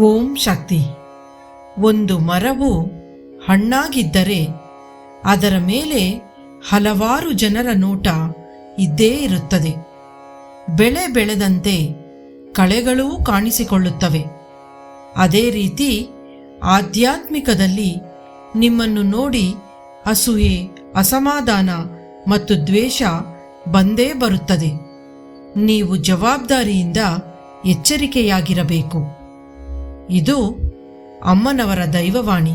ಓಂ ಶಕ್ತಿ. ಒಂದು ಮರವು ಹಣ್ಣಾಗಿದ್ದರೆ ಅದರ ಮೇಲೆ ಹಲವಾರು ಜನರ ನೋಟ ಇದ್ದೇ ಇರುತ್ತದೆ. ಬೆಳೆ ಬೆಳೆದಂತೆ ಕಳೆಗಳೂ ಕಾಣಿಸಿಕೊಳ್ಳುತ್ತವೆ. ಅದೇ ರೀತಿ ಆಧ್ಯಾತ್ಮಿಕದಲ್ಲಿ ನಿಮ್ಮನ್ನು ನೋಡಿ ಅಸೂಹೆ ಅಸಮಾಧಾನ ಮತ್ತು ದ್ವೇಷ ಬಂದೇ ಬರುತ್ತದೆ. ನೀವು ಜವಾಬ್ದಾರಿಯಿಂದ ಎಚ್ಚರಿಕೆಯಾಗಿರಬೇಕು. ಇದು ಅಮ್ಮನವರ ದೈವವಾಣಿ.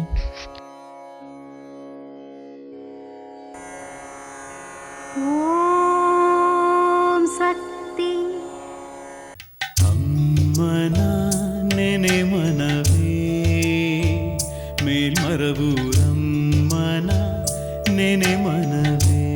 ಮೇಲ್ಮರವೂರಮ್ಮನ ನೆನೆ ಮನವೇ.